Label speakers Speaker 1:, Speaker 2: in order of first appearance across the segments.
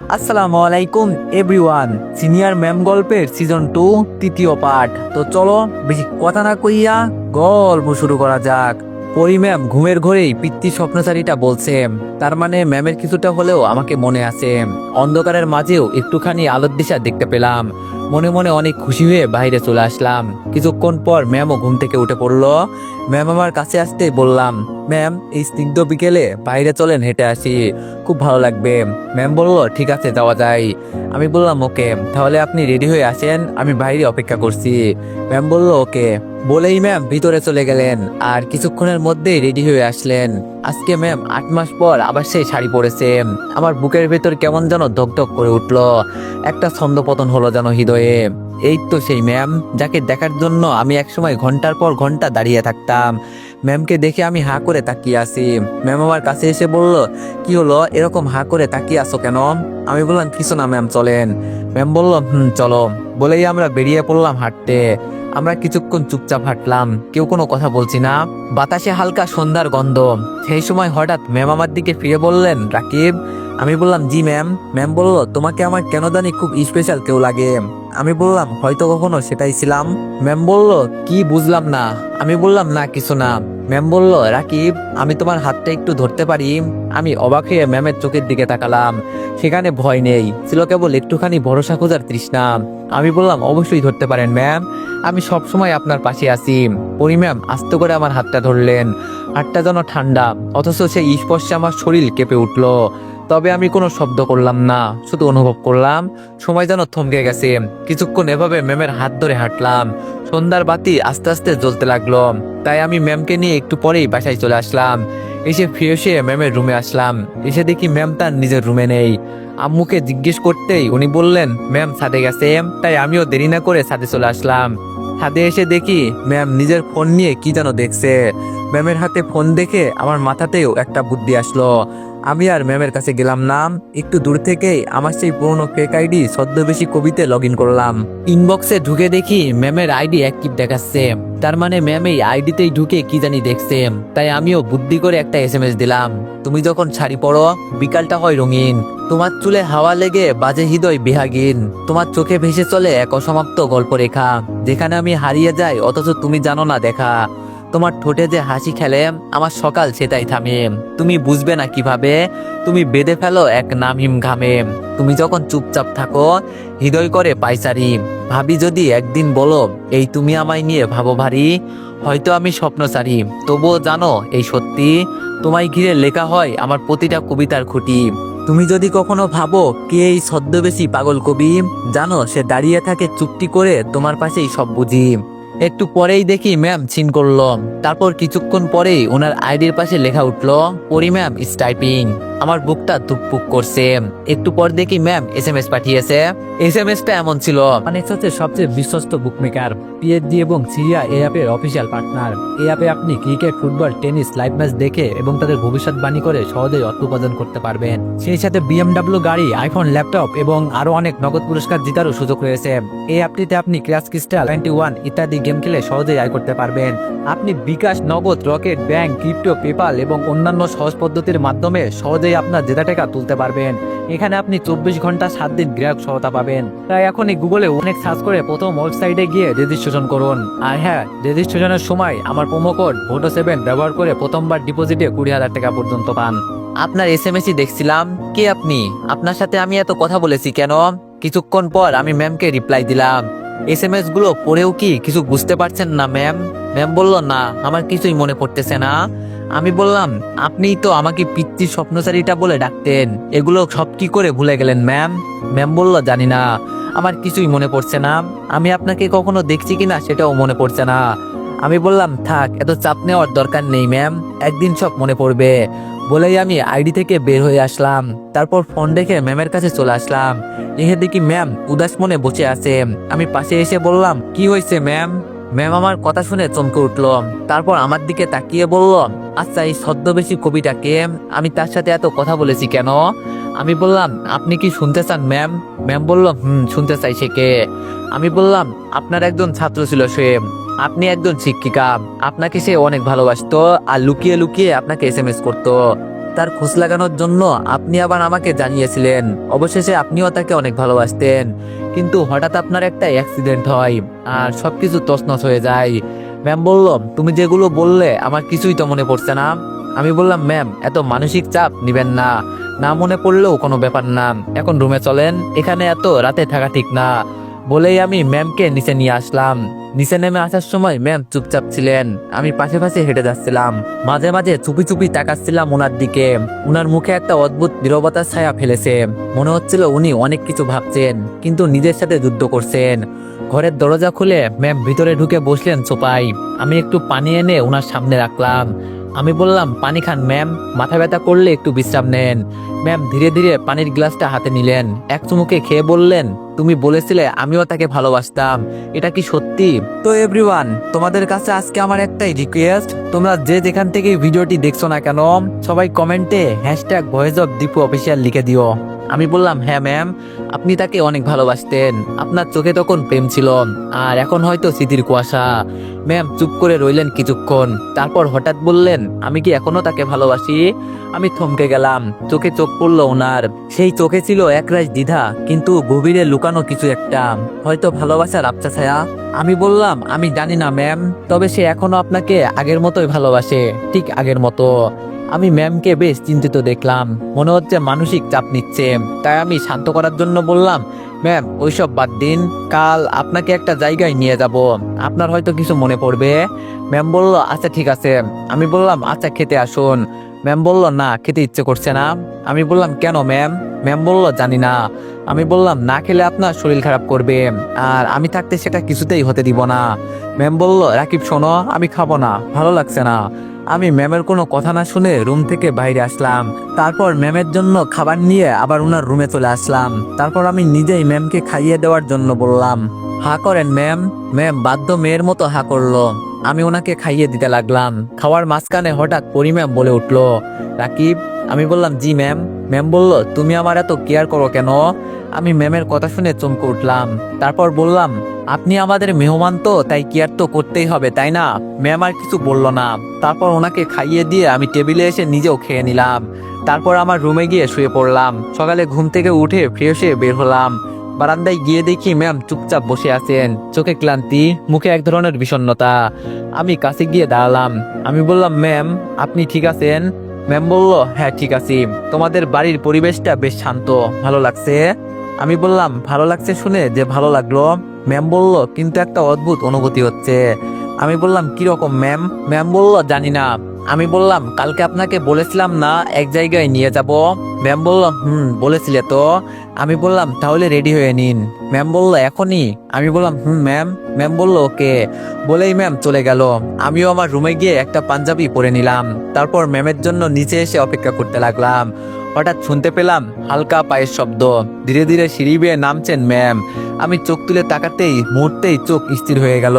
Speaker 1: আসসালামু আলাইকুম everyone senior ma'am গল্পের সিজন টু তৃতীয় পার্ট তো চলো, বেশি কথা না কইয়া গল্প শুরু করা যাক। পরি ম্যাম ঘুমের ঘরেই পিতৃ স্বপ্নচারীটা বলছে, তার মানে ম্যামের কিছুটা হলেও আমাকে মনে আছে। অন্ধকারের মাঝেও একটুখানি আলোর দিশা দেখতে পেলাম। মনে মনে অনেক খুশি হয়ে বাইরে চলে আসলাম। কিছুক্ষণ পর ম্যামও ঘুম থেকে উঠে পড়ল। ম্যাম আমার কাছে আসতে বললাম, ম্যাম, এই স্নিগ্ধ বিকেলে বাইরে চলেন, হেঁটে আসি। খুব ভালো লাগবে। ম্যাম বলল, ঠিক আছে, যাওয়া যায়। আমি বললাম, ওকে, তাহলে আপনি রেডি হয়ে আসেন, আমি বাইরে অপেক্ষা করছি। ম্যাম বলল, ওকে। বলেই ম্যাম ভিতরে চলে গেলেন, আর কিছুক্ষণের মধ্যেই রেডি হয়ে আসলেন। আজকে ম্যাম আট মাস পর আবার সেই শাড়ি পরেছে। আমার বুকের ভেতর কেমন যেন ধকধক করে উঠল। একটা ছন্দপতন হলো যেন হৃদয়ে। এই তো সেই ম্যাম যাকে দেখার জন্য আমি একসময় ঘণ্টার পর ঘণ্টা দাঁড়িয়ে থাকতাম। ম্যামকে দেখে আমি হা করে তাকিয়ে আছি। ম্যাম আমার কাছে এসে বলল, কি হলো? এরকম হা করে তাকিয়ে আসো কেন? আমি বললাম, কিছু না ম্যাম চলেন। ম্যাম বলল, হুম, চলো। বলেই আমরা বেরিয়ে পড়লাম হাঁটতে। আমরা কিছুক্ষণ চুপচাপ হাঁটলাম, কেউ কোনো কথা বলছি না। বাতাসে হালকা সন্ধ্যার গন্ধ। সেই সময় হঠাৎ মেমামার দিকে ফিরে বললেন, রাকিব আমি বললাম, জি ম্যাম ম্যাম বলল, তোমাকে আমার কেন জানি খুব স্পেশাল কেউ লাগে। আমি বললাম, হয়তো কখনো সেটাই ছিলাম। ম্যাম বলল, কি বুঝলাম না। আমি বললাম, না, কিছু না। ম্যাম বলল, রাকিব, আমি তোমার হাতটা একটু ধরতে পারি? আমি অবাক হয়ে ম্যামের চোখের দিকে তাকালাম। সেখানে ভয় নেই, ছিল কেবল একটুখানি ভরসা খোঁজার তৃষ্ণা। আমি বললাম, অবশ্যই ধরতে পারেন ম্যাম আমি সব সময় আপনার পাশে আছি। পরি ম্যাম আস্তে করে আমার হাতটা ধরলেন। হাতটা যেন ঠান্ডা, অথচ সেই স্পর্শে আমার শরীর কেঁপে উঠল। তবে আমি কোনো শব্দ করলাম না, শুধু অনুভব করলাম, সময় যেন থমকে গেছে। কিছুক্ষণ এভাবে ম্যামের হাত ধরে হাঁটলাম। সন্ধ্যার বাতি আস্তে আস্তে জ্বলতে লাগল। তাই আমি ম্যামকে নিয়ে একটু পরেই বাসায় চলে আসলাম। এসে ফিরে হয়ে ম্যামের রুমে আসলাম। এসে দেখি ম্যাম তার নিজের রুমে নেই। আম্মুকে জিজ্ঞেস করতেই উনি বললেন, ম্যাম ছাদে গেছে, তাই আমিও দেরি না করে ছাদে চলে আসলাম। ছাদে এসে দেখি ম্যাম নিজের ফোন নিয়ে কি যেন দেখছে। ম্যামের হাতে ফোন দেখে আমার মাথাতেও একটা বুদ্ধি আসলো। আমি আর ম্যামের কাছে গেলাম না। একটু দূর থেকেই আমার সেই পুরনো ফেক আইডি ছদ্মবেশী কবিতে লগ ইন করলাম ইনবক্সে ঢুকে দেখি ম্যামের আইডি অ্যাক্টিভ দেখাচ্ছে। তার মানে ম্যাম এই আইডিতেই ঢুকে কি জানি দেখছে। তাই আমিও বুদ্ধি করে একটা এস দিলাম। তুমি যখন শাড়ি পরো, বিকালটা হয় রঙিন। তোমার চুলে হাওয়া লেগে বাজে হৃদয় বিহাগিন। তোমার চোখে ভেসে চলে এক অসমাপ্ত গল্প রেখা যেখানে আমি হারিয়ে যাই, অথচ তুমি জানো না দেখা। তোমার ঠোঁটে যে হাসি খেলে, আমার সকাল সেটাই থামে। তুমি বুঝবে না কীভাবে? তুমি বেঁধে ফেলো এক নামিম ঘামে। তুমি যখন চুপচাপ থাকো, হৃদয় করে পাইচারি। ভাবি যদি একদিন বলো, এই তুমি আমায় নিয়ে ভাবো ভারী, হয়তো আমি স্বপ্ন স্বপ্নচারী তবুও জানো, এই সত্যি, তোমায় ঘিরে লেখা হয় আমার প্রতিটা কবিতার খুঁটি। তুমি যদি কখনো ভাবো, কে এই ছদ্মবেশী পাগল কবি? জানো, সে দাঁড়িয়ে থাকে চুক্তি করে তোমার পাশেই সব বুঝি। একটু পরেই দেখি ম্যাম ছিন করল। তারপর কিছুক্ষণ পরেই ওনার আইডির পাশে লেখা উঠল, পরি ম্যাম স্টাইপিং আমার বুকটা ধুকপুক করছে। একটু পর দেখি ম্যাম এস এম এস পাঠিয়েছে। এস এম এস টা এমন ছিল।
Speaker 2: মানে হচ্ছে সবচেয়ে বিশ্বস্ত বুকমেকার পিএইচডি এবং সিরিয়া এই অ্যাপের অফিসিয়াল পার্টনার এই অ্যাপে আপনি cricket football tennis live match দেখে এবং তাদের ভবিষ্যৎবাণী করে সহজেই অর্থ উপার্জন করতে পারবেন। সেই সাথে বিএমডাব্লিউ গাড়ি আইফোন ল্যাপটপ এবং আরও অনেক নগদ পুরস্কার জেতারও সুযোগ রয়েছে। এই অ্যাপটিতে আপনি ক্র্যাশ ক্রিস্টাল টোয়েন্টি ওয়ান ইত্যাদি গেম খেলে সহজেই আয় করতে পারবেন। আপনি বিকাশ, নগদ, রকেট, ব্যাংক, ক্রিপ্টো পেপাল এবং অন্যান্য সহজ পদ্ধতির মাধ্যমে সহজেই আপনার জেতা টাকা তুলতে পারবেন। এখানে আপনি চব্বিশ ঘণ্টা সাত দিন গ্রাহক সহায়তা পাবেন। তাই এখনই গুগলে অনেক সার্চ করে প্রথম ওয়েবসাইটে গিয়ে রেজিস্ট্রেশন করুন। আর হ্যাঁ রেজিস্ট্রেশনের সময় আমার প্রোমো কোড ভোটো সেভেন ব্যবহার করে প্রথমবার ডিপোজিটে কুড়ি হাজার টাকা পর্যন্ত পান।
Speaker 1: আপনার এস এম দেখছিলাম। কে আপনি? আপনার সাথে আমি এত কথা বলেছি কেন? কিছুক্ষণ পর আমি ম্যামকে রিপ্লাই দিলাম। এস এম এসগুলো পড়েও কি কিছু বুঝতে পারছেন না, ম্যাম? ম্যাম বলল, না, আমার কিছুই মনে পড়তেছে না। আমি বললাম, আপনি তো আমাকে পিতৃ স্বপ্নচারীটা বলে ডাকতেন। এগুলো সব কি করে ভুলে গেলেন, ম্যাম? ম্যাম বলল, জানি না, আমার কিছুই মনে পড়ছে না। আমি আপনাকে কখনো দেখছি কিনা সেটাও মনে পড়ছে না। আমি বললাম, থাক, এত চাপ নেওয়ার দরকার নেই, ম্যাম। একদিন সব মনে পড়বে। বলেই আমি আইডি থেকে বের হয়ে আসলাম। তারপর ফোন দেখে ম্যামের কাছে চলে আসলাম। এসে দেখি ম্যাম উদাস মনে বসে আছে। আমি পাশে এসে বললাম, কি হয়েছে ম্যাম? ম্যাম আমার কথা শুনে চমকে উঠল। তারপর আমার দিকে তাকিয়ে বলল আচ্ছা এই ছদ্মবেশী কবিটাকে আমি তার সাথে এত কথা বলেছি কেন? আমি বললাম, আপনি কি শুনতে চান ম্যাম? ম্যাম বলল, হুম, শুনতে চাই সে কে? আমি বললাম, আপনার একজন ছাত্র ছিল সে। আপনি একজন শিক্ষিকা, আপনাকে সে অনেক ভালোবাসতো আর লুকিয়ে লুকিয়ে আপনাকে এস এম এস করতো। তার খোঁজ লাগানোর জন্য আপনি আবার আমাকে জানিয়েছিলেন। অবশেষে আপনিও তাকে অনেক ভালোবাসতেন। কিন্তু হঠাৎ আপনার একটা অ্যাক্সিডেন্ট হয় আর সবকিছু তছনছ হয়ে যায়। ম্যাম বলল, তুমি যেগুলো বললে আমার কিছুই তো মনে পড়ছে না। আমি বললাম, ম্যাম, এত মানসিক চাপ নিবেন না। না মনে পড়লেও কোনো ব্যাপার না। এখন রুমে চলেন। এখানে এত রাতে থাকা ঠিক না। বলেই আমি ম্যামকে নিচে নিয়ে আসলাম। নিচে নেমে আসার সময় ম্যাম চুপচাপ ছিলেন। আমি পাশে পাশে হেঁটে যাচ্ছিলাম। মাঝে মাঝে চুপি চুপি তাকাচ্ছিলাম ওনার দিকে। উনার মুখে একটা অদ্ভুত নীরবতার ছায়া ফেলেছে। মনে হচ্ছিল উনি অনেক কিছু ভাবছেন, কিন্তু নিজের সাথে যুদ্ধ করছেন। ঘরের দরজা খুলে ম্যাম ভিতরে ঢুকে বসলেন সোপাই আমি একটু পানি এনে ওনার সামনে রাখলাম। আমি বললাম, পানি খান, ম্যাম। মাথা ব্যথা করলে একটু বিশ্রাম নেন। ম্যাম ধীরে ধীরে পানির গ্লাসটা হাতে নিলেন। এক চুমুকে খেয়ে বললেন, তুমি বলেছিলে আমিও তাকে ভালোবাসতাম। এটা কি সত্যি? তো এভরিওয়ান, তোমাদের কাছে আজকে আমার একটাই রিকোয়েস্ট, তোমরা যে যেখান থেকে ভিডিওটি দেখছ না কেন, সবাই কমেন্টে hashtag voice of Dipu official লিখে দিও। আমি বললাম হ্যাঁ ম্যাম আপনি তাকে অনেক ভালোবাসতেন। আপনার চোখে তখন প্রেম ছিল। আর এখন হয়তো স্মৃতির কুয়াশা। ম্যাম চুপ করে রইলেন কিছুক্ষণ। তারপর হঠাৎ বললেন, আমি কি এখনও তাকে ভালোবাসি? আমি থমকে গেলাম। চোখে চোখ পড়ল ওনার। সেই চোখে ছিল একরাশ দ্বিধা, কিন্তু গভীরে লুকানো কিছু একটা। হয়তো ভালোবাসার আবছা ছায়া। আমি বললাম, আমি জানি না ম্যাম তবে সে এখনও আপনাকে আগের মতোই ভালোবাসে। ঠিক আগের মতো। আমি ম্যামকে বেশ চিন্তিত দেখলাম। মনে হচ্ছে মানসিক চাপ নিচ্ছে। তাই আমি শান্ত করার জন্য বললাম, ম্যাম, ওইসব বাদ দিন। কাল আপনাকে একটা জায়গায় নিয়ে যাব। আপনার হয়তো কিছু মনে পড়বে? ম্যাম বলল আচ্ছা ঠিক আছে। আমি বললাম আচ্ছা খেতে আসুন। ম্যাম বলল, না, খেতে ইচ্ছে করছে না। আমি বললাম, কেন, ম্যাম? ম্যাম বলল, জানি না। আমি বললাম, না খেলে আপনার শরীর খারাপ করবে। আর আমি থাকতে সেটা কিছুতেই হতে দিব না। ম্যাম বলল, রাকিব, শোনো, আমি খাব না। ভালো লাগছে না। আমি ম্যামের কোনো কথা না শুনে রুম থেকে বাইরে আসলাম। তারপর ম্যামের জন্য খাবার নিয়ে আবার ওনার রুমে চলে আসলাম। তারপর আমি নিজেই ম্যামকে খাইয়ে দেওয়ার জন্য বললাম, হা করেন ম্যাম। ম্যাম বাধ্য মেয়ের মতো হা করল। আমি ওনাকে খাইয়ে দিতে লাগলাম। খাওয়ার মাঝখানে হঠাৎ পরিম্যাম বলে উঠল, রাকিব? আমি বললাম, জি ম্যাম। ম্যাম বলল, তুমি আমার এত কেয়ার করো কেন? আমি ম্যামের কথা শুনে চমকে উঠলাম। তারপর বললাম, আপনি আমাদের মেহমান তো, তাই কেয়ার তো করতেই হবে, তাই না? ম্যাম আর কিছু বলল না। তারপর ওনাকে খাইয়ে দিয়ে আমি টেবিলে এসে নিজেও খেয়ে নিলাম। তারপর আমার রুমে গিয়ে শুয়ে পড়লাম। সকালে ঘুম থেকে উঠে ফ্রেশ হয়ে বের হলাম। বারান্দায় গিয়ে দেখি ম্যাম চুপচাপ বসে আছেন। চোখে ক্লান্তি, মুখে এক ধরনের বিষণ্ণতা। আমি কাছে গিয়ে দাঁড়ালাম। আমি বললাম, ম্যাম, আপনি ঠিক আছেন? ম্যাম বলল হ্যাঁ ঠিক আছি। তোমাদের বাড়ির পরিবেশটা বেশ শান্ত, ভালো লাগছে? আমি বললাম, ভালো লাগছে শুনে যে ভালো লাগল। ম্যাম বলল কিন্তু একটা অদ্ভুত অনুভূতি হচ্ছে। আমি বললাম কীরকম ম্যাম? ম্যাম বলল, জানি না। আমি বললাম, কালকে আপনাকে বলেছিলাম না, এক জায়গায় নিয়ে যাব? ম্যাম বলল, হুম, বলেছিলে তো। আমি বললাম, তাহলে রেডি হয়ে নিন। ম্যাম বলল, এখনই? আমি বললাম, হুম, ম্যাম। ম্যাম বলল, ওকে। বলেই ম্যাম চলে গেল। আমিও আমার রুমে গিয়ে একটা পাঞ্জাবি পরে নিলাম। তারপর ম্যামের জন্য নিচে এসে অপেক্ষা করতে লাগলাম। হঠাৎ শুনতে পেলাম, হালকা পায়ের শব্দ। ধীরে ধীরে সিঁড়ি বেয়ে নামছেন ম্যাম। আমি চোখ তুলে তাকাতেই, মুহূর্তেই চোখ স্থির হয়ে গেল।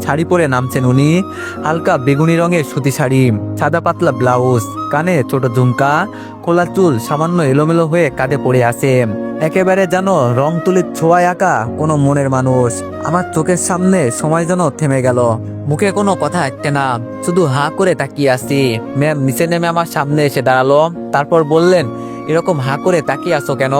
Speaker 1: শাড়ি পরে নামছেন উনি। হালকা বেগুনি রঙের সুতি শাড়ি, সাদা পাতলা ব্লাউজ, কানে ছোট ঝুমকা, খোলা চুল সামান্য এলোমেলো হয়ে কাঁধে পড়ে আছে। একেবারে যেন রং তুলির ছোঁয়ায় আঁকা কোনো মনের মানুষ। আমার চোখের সামনে সময় যেন থেমে গেল। মুখে কোনো কথা আসছে না। শুধু হা করে তাকিয়ে আছি। ম্যাম নিচে নেমে আমার সামনে এসে দাঁড়াল। তারপর বললেন এরকম হা করে তাকিয়ে আছো কেন?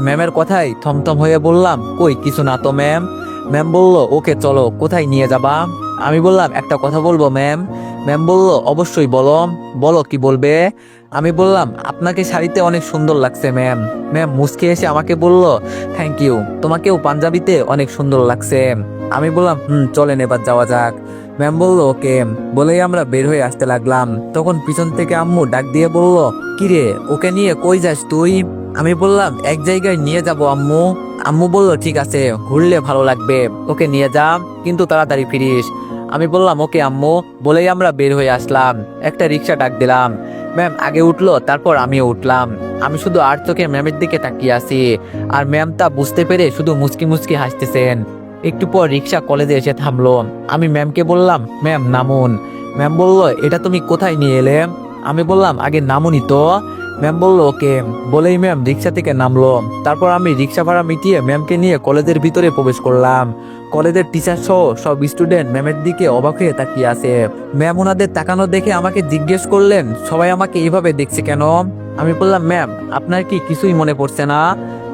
Speaker 1: ম্যামের কথাই থমথম হয়ে বললাম, কই, কিছু না তো, ম্যাম। ম্যাম বলল, ওকে, চলো, কোথায় নিয়ে যাবা? আমি বললাম, একটা কথা বলব, ম্যাম। ম্যাম বলল, অবশ্যই বলো। বলো, কি বলবে? আমি বললাম, আপনাকে শাড়িতে অনেক সুন্দর লাগছে, ম্যাম। ম্যাম মুসকে এসে আমাকে বলল থ্যাংক ইউ তোমাকেও পাঞ্জাবিতে অনেক সুন্দর লাগছে। আমি বললাম, হুম, চলেন এবার যাওয়া যাক। ম্যাম বলল, ওকে। বলেই আমরা বের হয়ে আসতে লাগলাম। তখন পিছন থেকে আম্মু ডাক দিয়ে বলল কিরে, ওকে নিয়ে কই যাস তুই? আমি বললাম, এক জায়গায় নিয়ে যাব, আম্মু। আম্মু বলল, ঠিক আছে, ঘুরলে ভালো লাগবে। ওকে নিয়ে যা, কিন্তু তাড়াতাড়ি ফিরিস। আমি বললাম, ওকে, আম্মু। বলেই আমরা বের হয়ে আসলাম। একটা রিক্সা ডাক দিলাম। ম্যাম আগে উঠল, তারপর আমিও উঠলাম। আমি শুধু আর চোখে ম্যামের দিকে তাকিয়ে আছি। আর ম্যাম তা বুঝতে পেরে শুধু মুচকি মুচকি হাসতেছেন। একটু পর রিক্সা কলেজে এসে থামলো। আমি ম্যামকে বললাম, ম্যাম, নামুন। ম্যাম বলল, এটা তুমি কোথায় নিয়ে এলে? আমি বললাম, আগে নামুনি তো। ম্যাম বলল, ওকে। বলেই ম্যাম রিক্সা থেকে নামলো। তারপর আমি রিক্সা ভাড়া মিটিয়ে ম্যামকে নিয়ে কলেজের ভিতরে প্রবেশ করলাম। কলেজের টিচার সহ সব স্টুডেন্ট ম্যামের দিকে অবাক হয়ে তাকিয়ে আছে। ম্যাম ওনাদের তাকানো দেখে আমাকে জিজ্ঞেস করলেন, সবাই আমাকে এইভাবে দেখছে কেন? আমি বললাম, ম্যাম, আপনার কি কিছুই মনে পড়ছে না?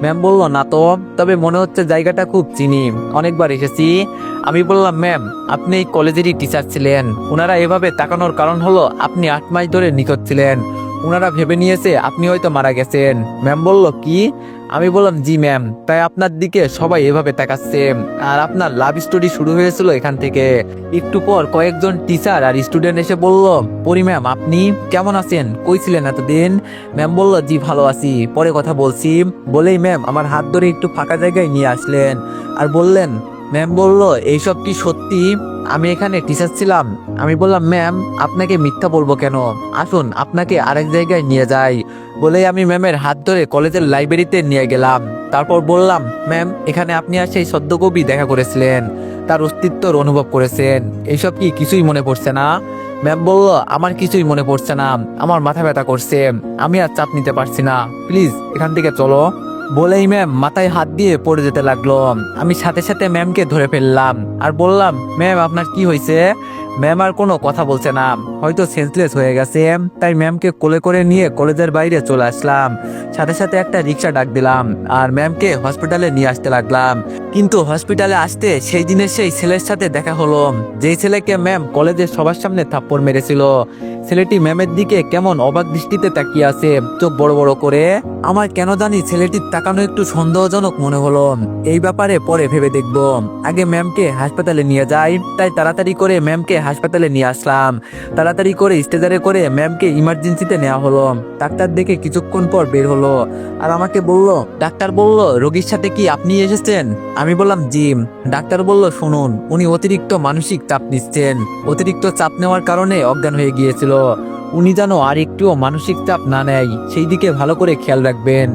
Speaker 1: ম্যাম বলল, না তো, তবে মনে হচ্ছে জায়গাটা খুব চিনি। অনেকবার এসেছি। আমি বললাম, ম্যাম, আপনি এই কলেজেরই টিচার ছিলেন। ওনারা এভাবে তাকানোর কারণ হলো আপনি আট মাস ধরে নিখোঁজ ছিলেন। ওনারা ভেবে নিয়েছে আপনি হয়তো মারা গেছেন। ম্যাম বলল, কি? আমি বললাম, জি, ম্যাম। তাই আপনার দিকে সবাই এভাবে তাকাচ্ছে। আর আপনার লাভ স্টোরি শুরু হয়েছিল এখান থেকে। একটু পর কয়েকজন টিচার আর স্টুডেন্ট এসে বলল, পরি ম্যাম, আপনি কেমন আছেন? কই ছিলেন এতদিন? ম্যাম বলল, জি, ভালো আছি। পরে কথা বলছি। বলেই ম্যাম আমার হাত ধরে একটু ফাঁকা জায়গায় নিয়ে আসলেন। আর বললেন ম্যাম বলল, এইসব কি সত্যি? আমি এখানে টিচার ছিলাম। আমি বললাম, ম্যাম, আপনাকে মিথ্যা বলব কেন? আসুন, আপনাকে আরেক জায়গায় নিয়ে যাই। বলেই আমি ম্যামের হাত ধরে কলেজের লাইব্রেরিতে নিয়ে গেলাম। তারপর বললাম, ম্যাম, এখানে আপনি আর সেই সদ্যকবি দেখা করেছিলেন। তার অস্তিত্বর অনুভব করেছেন। এইসব কি কিছুই মনে পড়ছে না? ম্যাম বলল, আমার কিছুই মনে পড়ছে না। আমার মাথা ব্যথা করছে। আমি আর চাপ নিতে পারছি না। প্লিজ, এখান থেকে চলো। বলেই ম্যাম মাথায় হাত দিয়ে পড়ে যেতে লাগল। আমি সাথে সাথে ম্যামকে ধরে ফেললাম। আর বললাম ম্যাম আপনার কি হয়েছে? ম্যাম আর কোনো কথা বলছে না। হয়তো সেন্সলেস হয়ে গেছে। তাই ম্যামকে কোলে করে নিয়ে কলেজের বাইরে চলে আসলাম। সাথে সাথে একটা রিক্সা ডাক দিলাম। আর ম্যামকে হসপিটালে নিয়ে আসতে লাগলাম। কিন্তু হসপিটালে আসতে সেই দিনের সেই ছেলের সাথে দেখা হলো। যেই ছেলেকে ম্যাম কলেজের সবার সামনে থাপ্পড় মেরেছিল। ছেলেটি ম্যামের দিকে কেমন অবাক দৃষ্টিতে তাকিয়ে আছে, চোখ বড় বড় করে। আমার কেন জানি ছেলেটির তাকানো একটু সন্দেহজনক মনে হলো। এই ব্যাপারে পরে ভেবে দেখব। আগে ম্যামকে হাসপাতালে নিয়ে যাই। তাই তাড়াতাড়ি করে ম্যামকে হাসপাতালে নিয়ে আসলাম। তাড়াতাড়ি করে স্টেজারে করে ম্যামকে ইমার্জেন্সিতে নেওয়া হলো। ডাক্তার দেখে কিছুক্ষণ পর বের হলো। আর আমাকে বলল, ডাক্তার বলল, রোগীর সাথে কি আপনি এসেছেন? আমি বললাম জিম ডাক্তার বলল, শুনুন, উনি অতিরিক্ত মানসিক চাপ নিচ্ছেন। অতিরিক্ত চাপ নেওয়ার কারণে অজ্ঞান হয়ে গিয়েছিল। উনি যেন আর একটুও মানসিক চাপ না নেয়। সেই দিকে ভালো করে খেয়াল রাখবেন।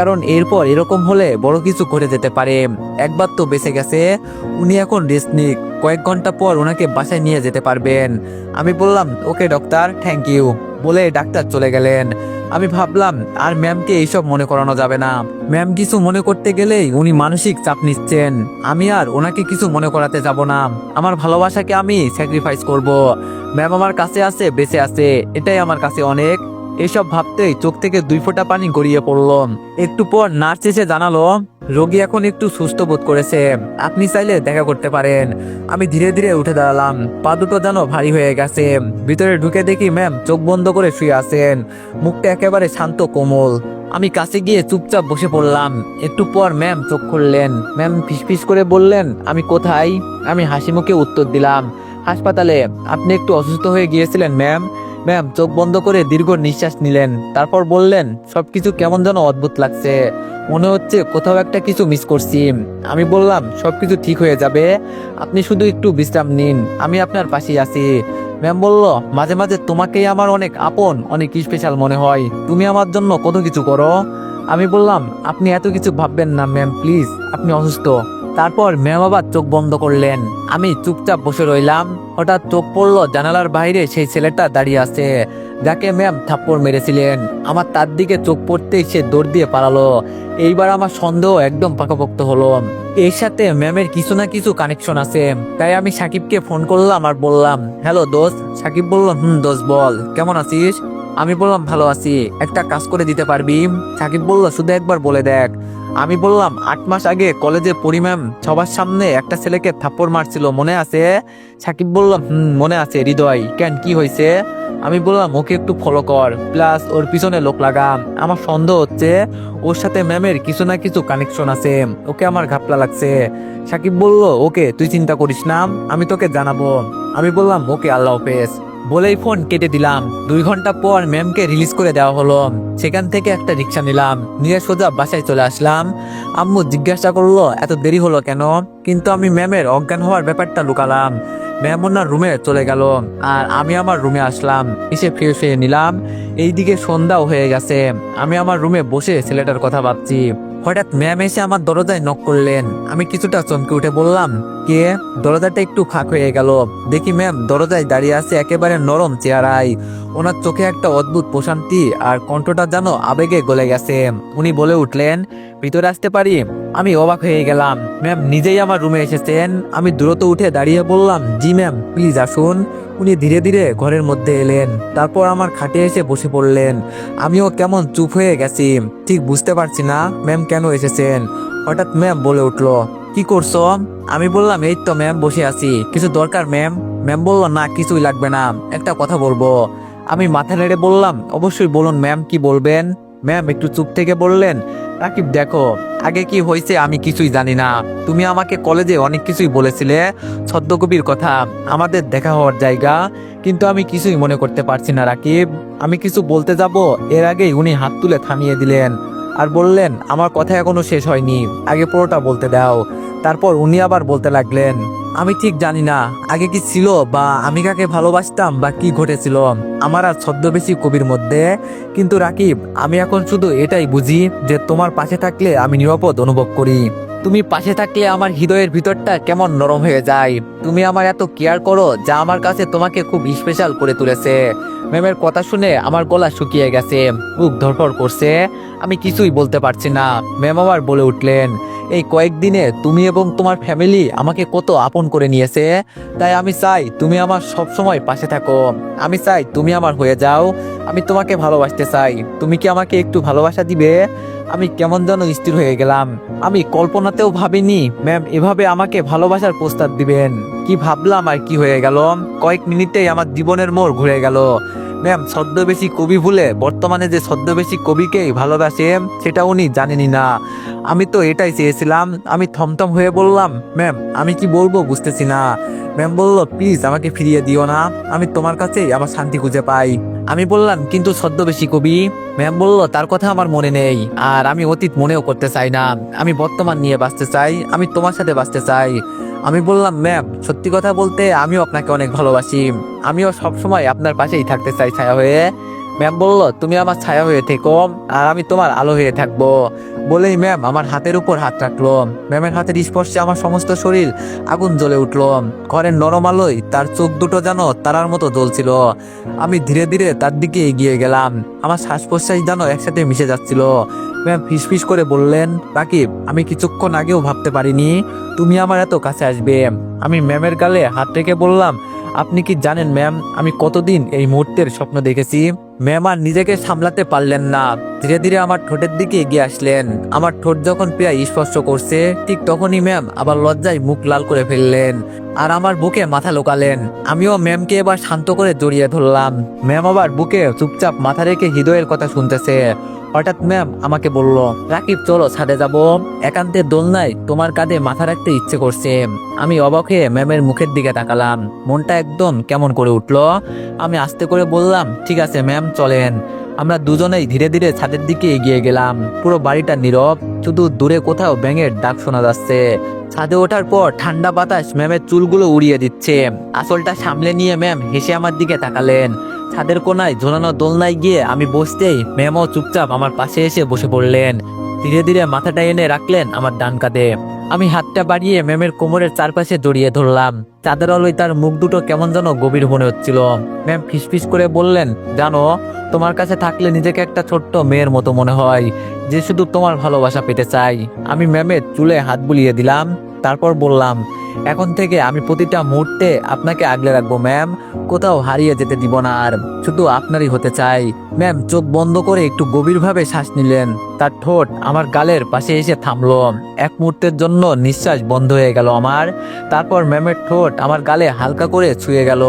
Speaker 1: কারণ এরপর এরকম হলে বড় কিছু করে যেতে পারে। একবার তো বেঁচে গেছে। উনি এখন রেস্ট নিক। কয়েক ঘণ্টা পর ওনাকে বাসায় নিয়ে যেতে পারবেন। আমি বললাম, ওকে ডক্টর থ্যাংক ইউ বলে ডাক্তার চলে গেলেন। আমি ভাবলাম, আর ম্যামকে এইসব মনে করানো যাবে না। ম্যাম কিছু মনে করতে গেলেই উনি মানসিক চাপ নিচ্ছেন। আমি আর ওনাকে কিছু মনে করাতে যাব না। আমার ভালোবাসাকে আমি স্যাক্রিফাইস করব। ম্যাম আমার কাছে আছে, বেঁচে আছে। এটাই আমার কাছে অনেক এসব ভাবতেই চোখ থেকে দুই ফোঁটা পানি গড়িয়ে পড়ল। একটু পর নার্স এসে জানালো, রোগী এখন একটু সুস্থ বোধ করেছে। আপনি চাইলে দেখা করতে পারেন। আমি ধীরে ধীরে উঠে দাঁড়ালাম। পা দুটো যেন ভারী হয়ে গেছে। ভিতরে ঢুকে দেখি ম্যাম চোখ বন্ধ করে শুয়ে আছেন। মুখটা একেবারে শান্ত, কোমল। আমি কাছে গিয়ে চুপচাপ বসে পড়লাম। একটু পর ম্যাম চোখ খুললেন। ম্যাম ফিসফিস করে বললেন, আমি কোথায়? আমি হাসি মুখে উত্তর দিলাম, হাসপাতালে। আপনি একটু অসুস্থ হয়ে গিয়েছিলেন, ম্যাম? ম্যাম, চোখ বন্ধ করে দীর্ঘ নিঃশ্বাস নিলেন। তারপর বললেন, সবকিছু কেমন যেন অদ্ভুত লাগছে। মনে হচ্ছে কোথাও একটা কিছু মিস করছি। আমি বললাম, সবকিছু ঠিক হয়ে যাবে। আপনি শুধু একটু বিশ্রাম নিন। আমি আপনার পাশেই আছি। ম্যাম বলল, মাঝে মাঝে তোমাকেই আমার অনেক আপন, অনেক স্পেশাল মনে হয়। তুমি আমার জন্য কত কিছু করো? আমি বললাম, আপনি এত কিছু ভাববেন না ম্যাম, প্লিজ। আপনি অসুস্থ। তারপর ম্যাম আবার চোখ বন্ধ করলেন। আমি চুপচাপ বসে রইলাম। হঠাৎ চোখ পড়ল জানালার বাইরে সেই ছেলেটা দাঁড়িয়ে আছে, যাকে ম্যাম থাপ্পড় মেরেছিলেন। আমার তার দিকে চোখ পড়তেই সে দৌড় দিয়ে পালালো। এইবার আমার সন্দেহ একদম পাকাপোক্ত হলো। এর সাথে ম্যামের কিছু না কিছু কানেকশন আছে। তাই আমি সাকিবকে ফোন করলাম আর বললাম হ্যালো দোস্ত। সাকিব বলল, হুম দোস্ত বল, কেমন আছিস? আমি বললাম, ভালো আছি। একটা কাজ করে দিতে পারবি? সাকিব বলল, শুধু একবার বলে দেখ। আমি বললাম, আট মাস আগে কলেজে পরিম্যাম সবার সামনে একটা ছেলেকে থাপ্পড় মারছিল, মনে আছে? সাকিব বলল, হুম, মনে আছে, হৃদয়। কেন, কি হয়েছে? আমি বললাম, ওকে একটু ফলো কর প্লাস ওর পিছনে লোক লাগাম। আমার সন্দেহ হচ্ছে, ওর সাথে ম্যামের কিছু না কিছু কানেকশন আছে। ওকে আমার ঘাপলা লাগছে। সাকিব বলল, ওকে, তুই চিন্তা করিস না, আমি তোকে জানাব। আমি বললাম, ওকে, আল্লাহ হাফেজ। বলেই ফোন কেটে দিলাম। দুই ঘণ্টা পর ম্যামকে রিলিজ করে দেওয়া হলো। সেখান থেকে একটা রিক্সা নিলাম। নিয়ে সোজা বাসায় চলে আসলাম। আম্মু জিজ্ঞাসা করল, এত দেরি হলো কেন? কিন্তু আমি ম্যামের অজ্ঞান হওয়ার ব্যাপারটা লুকালাম। ম্যাম ওনার রুমে চলে গেল। আর আমি আমার রুমে আসলাম। এসে ফ্রেশ হয়ে নিলাম। এইদিকে সন্ধ্যাও হয়ে গেছে। আমি আমার রুমে বসে ছেলেটার কথা ভাবছি। হঠাৎ ম্যাম এসে আমার দরজায় নক করলেন। আমি কিছুটা চমকে উঠে বললাম কে? দরজাটা একটু ফাঁক হয়ে গেল। দেখি ম্যাম, দরজায় দাঁড়িয়ে আছে একেবারে নরম চেহারায়। ওনার চোখে একটা অদ্ভুত প্রশান্তি আর কণ্ঠটা যেন আবেগে গলে গেছে। উনি বলে উঠলেন, ভিতরে আসতে পারি? আমি অবাক হয়ে গেলাম। ম্যাম, নিজেই আমার রুমে এসেছেন? আমি দ্রুত উঠে দাঁড়িয়ে বললাম, জি ম্যাম, প্লিজ আসুন। উনি ধীরে ধীরে ঘরের মধ্যে এলেন। তারপর আমার খাটে এসে বসে পড়লেন। আমিও কেমন চুপ হয়ে গেছি। ঠিক বুঝতে পারছি না, ম্যাম, কেন এসেছেন? হঠাৎ ম্যাম বলে উঠল কি করছ? আমি বললাম, এই তো ম্যাম বসে আছি। কিছু দরকার ম্যাম ম্যাম বলল, না, কিছুই লাগবে না। একটা কথা বলব। আমি মাথা নেড়ে বললাম, অবশ্যই বলুন ম্যাম কি বলবেন? ম্যাম একটু চুপ থেকে বললেন, রাকিব, দেখো, আগে কি হয়েছে আমি কিছুই জানি না। তুমি আমাকে কলেজে অনেক কিছুই বলেছিলে ছদ্মকবির কথা, আমাদের দেখা হওয়ার জায়গা, কিন্তু আমি কিছুই মনে করতে পারছি না, রাকিব। আমি কিছু বলতে যাব, এর আগেই উনি হাত তুলে থামিয়ে দিলেন। আর বললেন, আমার কথা এখনও শেষ হয়নি। আগে পুরোটা বলতে দাও। তারপর উনি আবার বলতে লাগলেন, আমি ঠিক জানি না, আগে কি ছিল বা আমি কাকে ভালোবাসতাম বা কি ঘটেছিল? আমার আর ছদ্মবেশী কবির মধ্যে। কিন্তু রাকিব, আমি এখন শুধু এটাই বুঝি যে তোমার পাশে থাকলে আমি নিরাপদ অনুভব করি। তুমি পাশে থাকলে আমার হৃদয়ের ভিতরটা কেমন নরম হয়ে যায়। তুমি আমার এত কেয়ার করো যা আমার কাছে তোমাকে খুব স্পেশাল করে তুলেছে। ম্যামের কথা শুনে আমার গলা শুকিয়ে গেছে। বুক ধরফর করছে। আমি কিছুই বলতে পারছি না। ম্যাম আবার বলে উঠলেন, এই কয়েকদিনে তুমি এবং তোমার ফ্যামিলি আমাকে কত আপন করে নিয়েছে। তাই আমি চাই তুমি আমার সব সময় পাশে থাকো। আমি চাই তুমি আমার হয়ে যাও। আমি তোমাকে ভালোবাসতে চাই। তুমি কি আমাকে একটু ভালোবাসা দিবে? আমি কেমন যেন স্থির হয়ে গেলাম। আমি কল্পনাতেও ভাবিনি ম্যাম এভাবে আমাকে ভালোবাসার প্রস্তাব দিবেন। কি ভাবলাম আর কি হয়ে গেল? কয়েক মিনিটেই আমার জীবনের মোড় ঘুরে গেল। ম্যাম, ছদ্মবেশী কবি ভুলে বর্তমানে যে ছদ্মবেশী কবিকেই ভালোবাসে, সেটা উনি জানেনই না। আমি তো এটাই চেয়েছিলাম, আমি থমথম হয়ে বললাম, ম্যাম, আমি কি বলব বুঝতেছি না। ম্যাম বলল, প্লিজ আমাকে ফিরিয়ে দিও না, আমি তোমার কাছেই আমার শান্তি খুঁজে পাই। আমি বললাম, কিন্তু ছদ্মবেশী কবি? ম্যাম বলল, তার কথা আমার মনে নেই, আর আমি অতীত মনেও করতে চাই না। আমি বর্তমান নিয়ে বাঁচতে চাই, আমি তোমার সাথে বাঁচতে চাই। আমি বললাম, ম্যাম, সত্যি কথা বলতে আমিও আপনাকে অনেক ভালোবাসি। আমিও সবসময় আপনার পাশেই থাকতে চাই ছায়া হয়ে। ম্যাম বলল, তুমি আমার ছায়া হয়ে থেকো আর আমি তোমার আলো হয়ে থাকব। বলেই ম্যাম আমার হাতের উপর হাত রাখল। ম্যামের হাতের স্পর্শে আমার সমস্ত শরীর আগুন জ্বলে উঠল। ঘরের নরম আলোয় তার চোখ দুটো যেন তারার মতো জ্বলছিল। আমি ধীরে ধীরে তার দিকে এগিয়ে গেলাম। আমার শ্বাস প্রশ্বাস যেন একসাথে মিশে যাচ্ছিল। ম্যাম ফিসফিস করে বললেন, রাকিব, আমি কিছুক্ষণ আগেও ভাবতে পারিনি। তুমি আমার এত কাছে আসবে। আমি ম্যামের গালে হাত রেখে বললাম, আপনি কি জানেন ম্যাম, আমি কতদিন এই মুহূর্তের স্বপ্ন দেখেছি? ম্যাম আর নিজেকে সামলাতে পারলেন না। ধীরে ধীরে আমার ঠোঁটের দিকে এগিয়ে আসলেন। আমার ঠোঁট যখন প্রায় স্পর্শ করছে, ঠিক তখনই ম্যাম আবার লজ্জায় মুখ লাল করে ফেললেন আর আমার বুকে মাথা লোকালেন। আমিও ম্যামকে এবার শান্ত করে জড়িয়ে ধরলাম। ম্যাম আবার বুকে চুপচাপ মাথা রেখে হৃদয়ের কথা শুনতেছে। হঠাৎ ম্যাম আমাকে বলল, রাকিব, চলো ছাদে যাব। একান্তের দোলনায় তোমার কাঁধে মাথা রাখতে ইচ্ছে করছে। আমি অবাক হয়ে ম্যামের মুখের দিকে তাকালাম। মনটা একদম কেমন করে উঠল। আমি আস্তে করে বললাম, ঠিক আছে, ম্যাম। চলেন। আমরা দুজনেই ধীরে ধীরে ছাদের দিকে এগিয়ে গেলাম। পুরো বাড়িটা নীরব, শুধু দূরে কোথাও ব্যাঙের ডাক শোনা যাচ্ছে। ছাদে ওঠার পর ঠান্ডা বাতাস ম্যামের চুলগুলো উড়িয়ে দিচ্ছে। আসলটা সামলে নিয়ে ম্যাম হেসে আমার দিকে তাকালেন। ছাদের কোনায় ঝোলানো দোলনায় গিয়ে আমি বসতেই ম্যামও চুপচাপ আমার পাশে এসে বসে পড়লেন। ধীরে ধীরে মাথাটা এনে রাখলেন আমার ডান কাঁধে। আমি হাতটা বাড়িয়ে ম্যামের কোমরের চারপাশে জড়িয়ে ধরলাম। চাঁদের আলোয় তার মুখ দুটো কেমন যেন গভীর মনে হচ্ছিল। ম্যাম ফিসফিস করে বললেন, জানো, তোমার কাছে থাকলে নিজেকে একটা ছোট্ট মেয়ের মতো মনে হয়, যে শুধু তোমার ভালোবাসা পেতে চাই আমি ম্যামের চুলে হাত বুলিয়ে দিলাম, তারপর বললাম, এখন থেকে আমি প্রতিটা মুহূর্তে আপনাকে আগলে রাখব, ম্যাম। কোথাও হারিয়ে যেতে দিব না আর, শুধু আপনারই হতে চাই। ম্যাম চোখ বন্ধ করে একটু গভীরভাবে শ্বাস নিলেন। তার ঠোঁট আমার গালের পাশে এসে থামলো। এক মুহূর্তের জন্য নিঃশ্বাস বন্ধ হয়ে গেল আমার। তারপর ম্যামের ঠোঁট আমার গালে হালকা করে ছুঁয়ে গেল।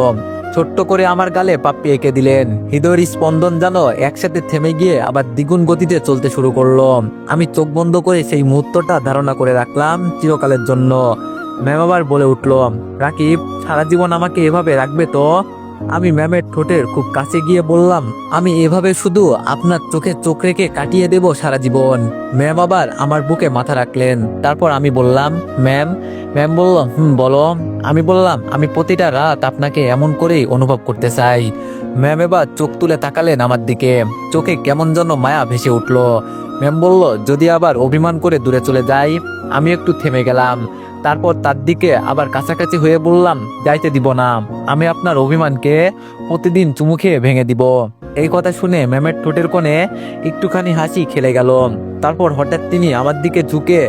Speaker 1: ছোট্ট করে আমার গালে পাপ্পি এঁকে দিলেন। হৃদয়ের স্পন্দন যেন একসাথে থেমে গিয়ে আবার দ্বিগুণ গতিতে চলতে শুরু করল। আমি চোখ বন্ধ করে সেই মুহূর্তটা ধারণা করে রাখলাম চিরকালের জন্য। ম্যাম আবার বলে উঠল, রাকিব, সারা জীবন আমাকে এভাবে রাখবে তো? আমি ম্যামের ঠোঁটের খুব কাছে গিয়ে বললাম, আমি এভাবে শুধু আপনার চোখে চোখ রেখে কাটিয়ে দেব সারা জীবন। ম্যাম আবার আমার বুকে মাথা রাখলেন। তারপর আমি বললাম, ম্যাম? ম্যাম বলল, হুম, বলো। আমি বললাম, আমি প্রতিটা রাত আপনাকে এমন করেই অনুভব করতে চাই। ম্যাম এবার চোখ তুলে তাকালেন আমার দিকে। চোখে কেমন যেন মায়া ভেসে উঠল। ম্যাম বলল, যদি আবার অভিমান করে দূরে চলে যাই, আমি একটু থেমে গেলাম। তারপর তার দিকে আবার কাছাকাছি হয়ে বললাম, যাইতে দিব না। আমি আপনার অভিমানকে প্রতিদিন চুমু খেয়ে ভেঙে দিব। এই কথা শুনে ম্যামের ঠোঁটের কোণে একটুখানি হাসি খেলে গেল। তারপর হঠাৎ তিনি আমার দিকে ঝুঁকে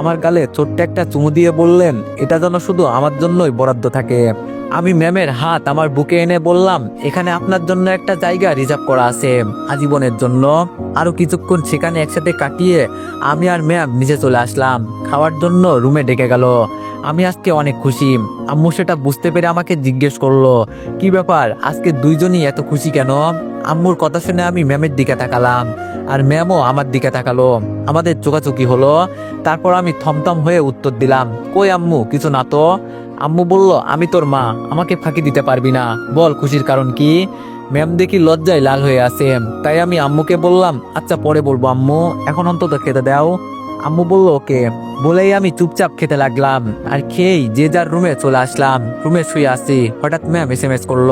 Speaker 1: আমার গালে ছোট্ট একটা চুমু দিয়ে বললেন, এটা যেন শুধু আমার জন্যই বরাদ্দ থাকে। আমি ম্যামের হাত আমার বুকে এনে বললাম, এখানে আপনার জন্য একটা জায়গা রিজার্ভ করা আছে আজীবনের জন্য। আরও কিছুক্ষণ সেখানে একসাথে কাটিয়ে আমি আর ম্যাম নিচে চলে আসলাম। খাওয়ার জন্য রুমে ডেকে গেল। আমি আজকে অনেক খুশি। আম্মু সেটা বুঝতে পেরে আমাকে জিজ্ঞেস করল, কি ব্যাপার? আজকে দুইজনই এত খুশি কেন? আম্মুর কথা শুনে আমি ম্যামের দিকে তাকালাম আর ম্যামও আমার দিকে তাকালো। আমাদের চোকাচুকি হলো। তারপর আমি থমথম হয়ে উত্তর দিলাম, কই আম্মু, কিছু না তো? আম্মু বলল, আমি তোর মা, আমাকে ফাঁকি দিতে পারবি না। বল, খুশির কারণ কি? ম্যাম দেখি লজ্জায় লাল হয়ে আছে। তাই আমি আম্মুকে বললাম আচ্ছা পরে বলব আম্মু, এখন অন্তত খেতে দাও। আম্মু বলল, ওকে। বলেই আমি চুপচাপ খেতে লাগলাম। আর খেয়েই যে যার রুমে চলে আসলাম। রুমে শুয়ে আসি হঠাৎ ম্যাম এস এম এস করল।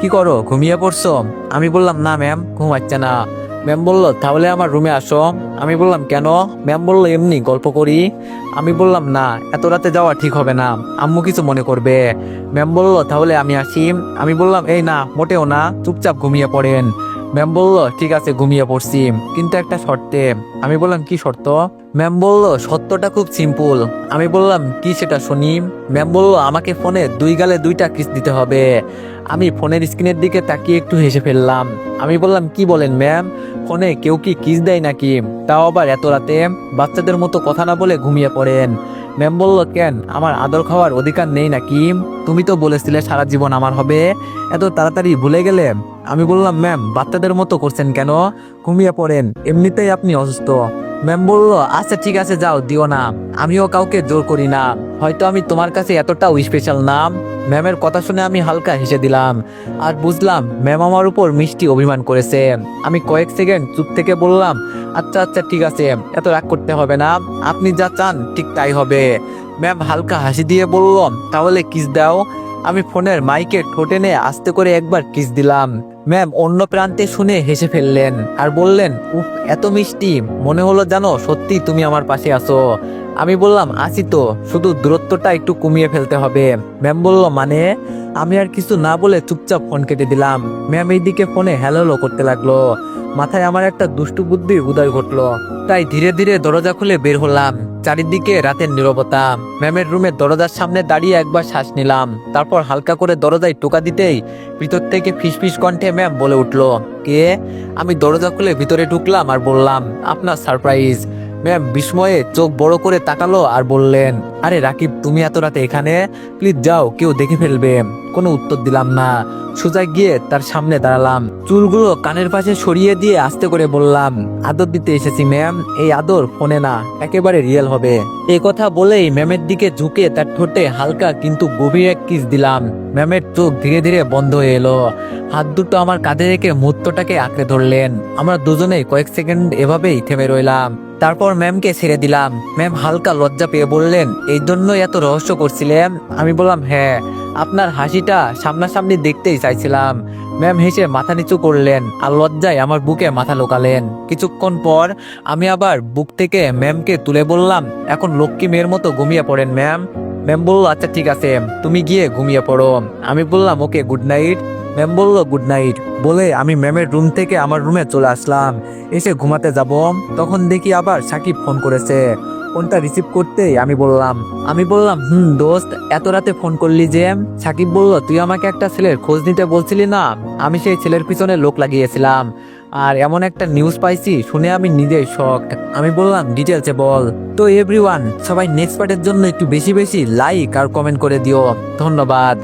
Speaker 1: কি করো, ঘুমিয়ে পড়ছো? আমি বললাম, না, ম্যাম ঘুমাচ্ছে না। ম্যাম বলল, তাহলে আমার রুমে আসো। আমি বললাম, কেন? ম্যাম বলল, এমনি গল্প করি। আমি বললাম, না, এত রাতে যাওয়া ঠিক হবে না। আম্মু কিছু মনে করবে। ম্যাম বলল, তাহলে আমি আসি। আমি বললাম, এই না, মোটেও না, চুপচাপ ঘুমিয়ে পড়েন। ম্যাম বলল, ঠিক আছে, ঘুমিয়ে পড়ছি। কিন্তু একটা শর্তে। আমি বললাম, কি শর্ত? ম্যাম বলল, সত্যটা খুব সিম্পল আমি বললাম, কি সেটা শুনি? ম্যাম বলল, আমাকে ফোনে দুই গালে দুইটা কিস দিতে হবে। আমি ফোনের স্ক্রিনের দিকে তাকিয়ে একটু হেসে ফেললাম। আমি বললাম, কি বলেন ম্যাম? ফোনে কেউ কি কিস দেয় নাকি? তাও আবার এত রাতে? বাচ্চাদের মতো কথা না বলে ঘুমিয়ে পড়েন। ম্যাম বলল, কেন? আমার আদর খাওয়ার অধিকার নেই না নাকি তুমি তো বলেছিলে সারা জীবন আমার হবে। এত তাড়াতাড়ি ভুলে গেলে? আমি বললাম, ম্যাম, বাচ্চাদের মতো করছেন কেন? ঘুমিয়ে পড়েন। এমনিতেই আপনি অসুস্থ। ম্যাম বলল আচ্ছা ঠিক আছে, যাও, দিও না। আমিও কাউকে জোর করি না। হয়তো আমি তোমার কাছে এতটাও স্পেশাল না। ম্যামের কথা শুনে আমি হালকা হেসে দিলাম। আর বুঝলাম, ম্যাম আমার উপর মিষ্টি অভিমান করেছে। আমি কয়েক সেকেন্ড চুপ থেকে বললাম আচ্ছা আচ্ছা ঠিক আছে, এত রাগ করতে হবে না। আপনি যা চান, ঠিক তাই হবে। ম্যাম হালকা হাসি দিয়ে বললাম তাহলে কিস দাও। আমি ফোনের মাইকে ঠোঁটে নিয়ে আস্তে করে একবার কিস দিলাম। ম্যাম, অন্য প্রান্তে শুনে হেসে ফেললেন আর বললেন, উফ, এত মিষ্টি। মনে হলো জানো সত্যি তুমি আমার পাশে আছো। আমি বললাম আসি তো, শুধু দূরত্বটা একটু কমিয়ে ফেলতে হবে। ম্যাম বলল মানে? আমি আর কিছু না বলে চুপচাপ ফোন কেটে দিলাম। ম্যাম এইদিকে ফোনে হ্যালো হ্যালো করতে লাগল। মাথায় আমার একটা দুষ্টু বুদ্ধির উদয় ঘটলো। তাই ধীরে ধীরে দরজা খুলে বের হলাম। চারিদিকে রাতের নীরবতা। ম্যামের রুমের দরজার সামনে দাঁড়িয়ে একবার শ্বাস নিলাম। তারপর হালকা করে দরজায় টোকা দিতেই ভিতর থেকে ফিসফিস কণ্ঠে ম্যাম বলে উঠল, কে? আমি দরজা খুলে ভিতরে ঢুকলাম আর বললাম, আপনার সারপ্রাইজ। ম্যাম বিস্ময়ে চোখ বড় করে তাকালো আর বললেন আরে রাকিব, তুমি এত রাতে এখানে? প্লিজ যাও, কেউ দেখে ফেলবে। কোনো উত্তর দিলাম না। সোজা গিয়ে তার সামনে দাঁড়ালাম। চুলগুলো কানের পাশে সরিয়ে দিয়ে আস্তে করে বললাম, আদর দিতে এসেছি, ম্যাম। এই আদর ফোনে না, একেবারে রিয়েল হবে। এই কথা বলেই ম্যামের দিকে ঝুঁকে তার ঠোঁটে হালকা কিন্তু গভীর এক কিস দিলাম। ম্যামের চোখ ধীরে ধীরে বন্ধ হয়ে এলো। হাত দুটো আমার কাঁধে রেখে মুহূর্তটাকে আঁকড়ে ধরলেন। আমরা দুজনেই কয়েক সেকেন্ড এভাবেই থেমে রইলাম। তারপর ম্যামকে ছেড়ে দিলাম। ম্যাম হালকা লজ্জা পেয়ে বললেন এই জন্যই এত রহস্য করছিলেন আমি বললাম হ্যাঁ আপনার হাসিটা সামনাসামনি দেখতেই চাইছিলাম। ম্যাম হেসে মাথা নিচু করলেন আর লজ্জায় আমার বুকে মাথা লোকালেন। কিছুক্ষণ পর আমি আবার বুক থেকে ম্যামকে তুলে বললাম, এখন লক্ষ্মী মেয়ের মতো ঘুমিয়ে পড়েন, ম্যাম। ম্যাম বলল আচ্ছা ঠিক আছে, তুমি গিয়ে ঘুমিয়ে পড়ো। আমি বললাম, ওকে, গুড নাইট। ম্যাম বলল, গুড নাইট। বলে আমি ম্যামের রুম থেকে আমার রুমে চলে আসলাম। এসে ঘুমাতে যাব। তখন দেখি আবার সাকিব ফোন করেছে। ফোনটা রিসিভ করতেই আমি বললাম আমি বললাম, হুম, দোস্ত, এত রাতে ফোন করলি যে? সাকিব বলল, তুই আমাকে একটা ছেলের খোঁজ নিতে বলছিলি না? আমি সেই ছেলের পিছনে লোক লাগিয়েছিলাম। আর এমন একটা নিউজ পাইছি, শুনে আমি নিজেই শখ আমি বললাম ডিটেলসে বল। তো এভরিওয়ান সবাই নেক্সট পার্টের জন্য একটু বেশি বেশি লাইক আর কমেন্ট করে দিও। ধন্যবাদ।